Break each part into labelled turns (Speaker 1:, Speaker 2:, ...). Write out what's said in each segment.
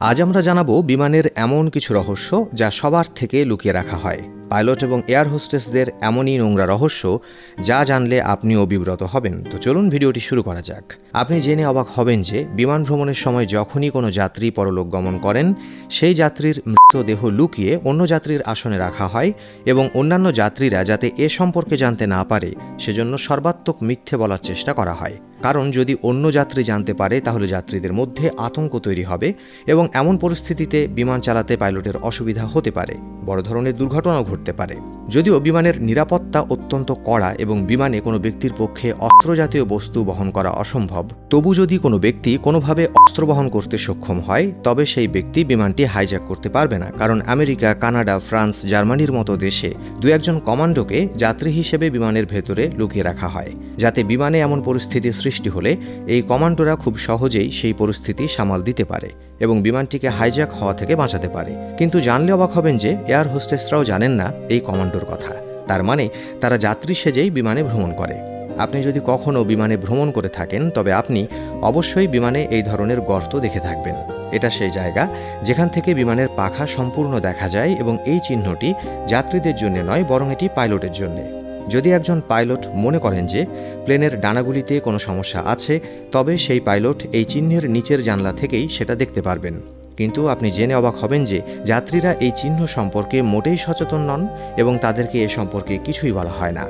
Speaker 1: আজ আমরা জানাব বিমানের এমন কিছু রহস্য যা সবার থেকে লুকিয়ে রাখা হয়। পাইলট এবং এয়ার হোস্টেসদের এমনই নোংরা রহস্য যা জানলে আপনিও বিব্রত হবেন। তো চলুন ভিডিওটি শুরু করা যাক। আপনি জেনে অবাক হবেন যে বিমান ভ্রমণের সময় যখনই কোনো যাত্রী পরলোক গমন করেন, সেই যাত্রীর মৃতদেহ লুকিয়ে অন্য যাত্রীর আসনে রাখা হয় এবং অন্যান্য যাত্রীরা যাতে এ সম্পর্কে জানতে না পারে, সেজন্য সর্বাত্মক মিথ্যে বলার চেষ্টা করা হয়। কারণ যদি অন্য যাত্রী জানতে পারে, তাহলে যাত্রীদের মধ্যে আতঙ্ক তৈরি হবে এবং এমন পরিস্থিতিতে বিমান চালাতে পাইলটের অসুবিধা হতে পারে। বড় ধরনের দুর্ঘটনাও ঘটতে পারে। যদিও বিমানের নিরাপত্তা অত্যন্ত কড়া এবং বিমানে কোনো ব্যক্তির পক্ষে অস্ত্রজাতীয় বস্তু বহন করা অসম্ভব, তবু যদি কোনো ব্যক্তি কোনোভাবে অস্ত্র বহন করতে সক্ষম হয়, তবে সেই ব্যক্তি বিমানটি হাইজ্যাক করতে পারবে না, কারণ আমেরিকা, কানাডা, ফ্রান্স, জার্মানির মতো দেশে দু একজন কমান্ডোকে যাত্রী হিসেবে বিমানের ভেতরে লুকিয়ে রাখা হয়, যাতে বিমানে এমন পরিস্থিতির সৃষ্টি হলে এই কমান্ডোরা খুব সহজেই সেই পরিস্থিতি সামাল দিতে পারে এবং বিমানটিকে হাইজ্যাক হওয়া থেকে বাঁচাতে পারে। কিন্তু জানলে অবাক হবেন যে এয়ার হোস্টেসরাও জানেন না এই কমান্ডোর কথা। তার মানে তারা যাত্রী সেজেই বিমানে ভ্রমণ করে। আপনি যদি কখনও বিমানে ভ্রমণ করে থাকেন, তবে আপনি অবশ্যই বিমানে এই ধরনের গর্ত দেখে থাকবেন। এটা সেই জায়গা যেখান থেকে বিমানের পাখা সম্পূর্ণ দেখা যায় এবং এই চিহ্নটি যাত্রীদের জন্য নয়, বরং এটি পাইলটের জন্যে। যদি একজন পাইলট মনে করেন যে প্লেনের ডানাগুলিতে কোনো সমস্যা আছে, তবে সেই পাইলট এই চিহ্নের নিচের জানলা থেকেই সেটা দেখতে পারবেন। কিন্তু আপনি জেনে অবাক হবেন যে যাত্রীরা এই চিহ্ন সম্পর্কে মোটেই সচেতন নন এবং তাদেরকে এ সম্পর্কে কিছুই বলা হয় না।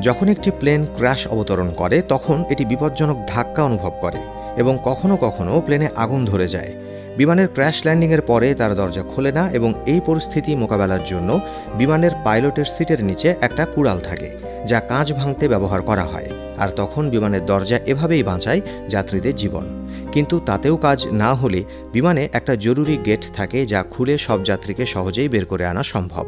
Speaker 1: যখন একটি প্লেন ক্র্যাশ অবতরণ করে, তখন এটি বিপজ্জনক ধাক্কা অনুভব করে এবং কখনো কখনো প্লেনে আগুন ধরে যায়। বিমানের ক্র্যাশ ল্যান্ডিংয়ের পরে তার দরজা খোলে না এবং এই পরিস্থিতি মোকাবেলার জন্য বিমানের পাইলটের সিটের নিচে একটা কুড়াল থাকে, যা কাঁচ ভাঙতে ব্যবহার করা হয়। আর তখন বিমানের দরজা এভাবেই বাঁচায় যাত্রীদের জীবন। কিন্তু তাতেও কাজ না হলে বিমানে একটা জরুরি গেট থাকে যা খুলে সব যাত্রীকে সহজেই বের করে আনা সম্ভব।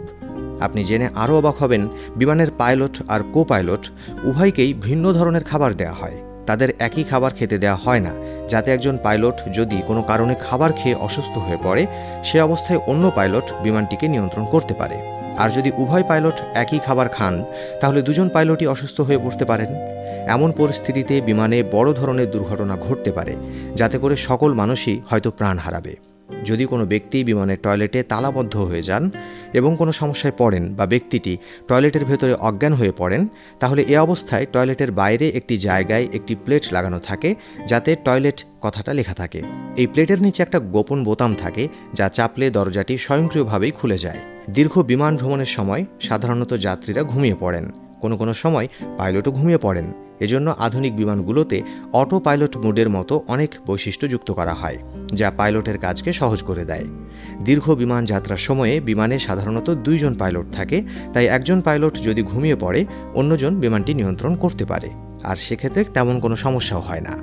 Speaker 1: আপনি জেনে আরও অবাক হবেন, বিমানের পাইলট আর কো পাইলট উভয়কেই ভিন্ন ধরনের খাবার দেওয়া হয়। তাদের একই খাবার খেতে দেওয়া হয় না, যাতে একজন পাইলট যদি কোনো কারণে খাবার খেয়ে অসুস্থ হয়ে পড়ে, সে অবস্থায় অন্য পাইলট বিমানটিকে নিয়ন্ত্রণ করতে পারে। আর যদি উভয় পাইলট একই খাবার খান, তাহলে দুজন পাইলটই অসুস্থ হয়ে পড়তে পারেন। এমন পরিস্থিতিতে বিমানে বড় ধরনের দুর্ঘটনা ঘটতে পারে, যাতে করে সকল মানুষই হয়তো প্রাণ হারাবে। যদি কোনো ব্যক্তি বিমানের টয়লেটে তালাবদ্ধ হয়ে যান এবং কোনো সমস্যায় পড়েন বা ব্যক্তিটি টয়লেটের ভেতরে অজ্ঞান হয়ে পড়েন, তাহলে এ অবস্থায় টয়লেটের বাইরে একটি জায়গায় একটি প্লেট লাগানো থাকে, যাতে টয়লেট কথাটা লেখা থাকে। এই প্লেটের নিচে একটা গোপন বোতাম থাকে, যা চাপলে দরজাটি স্বয়ংক্রিয়ভাবেই খুলে যায়। দীর্ঘ বিমান ভ্রমণের সময় সাধারণত যাত্রীরা ঘুমিয়ে পড়েন। কোনো কোনো সময় পাইলটও ঘুমিয়ে পড়েন। এজন্য আধুনিক বিমানগুলোতে অটো পাইলট মোডের মতো অনেক বৈশিষ্ট্য যুক্ত করা হয়, যা পাইলটের কাজকে সহজ করে দেয়। দীর্ঘ বিমান যাত্রার সময়ে বিমানে সাধারণত দুইজন পাইলট থাকে, তাই একজন পাইলট যদি ঘুমিয়ে পড়ে, অন্যজন বিমানটি নিয়ন্ত্রণ করতে পারে। আর সেক্ষেত্রে তেমন কোনো সমস্যাও হয় না।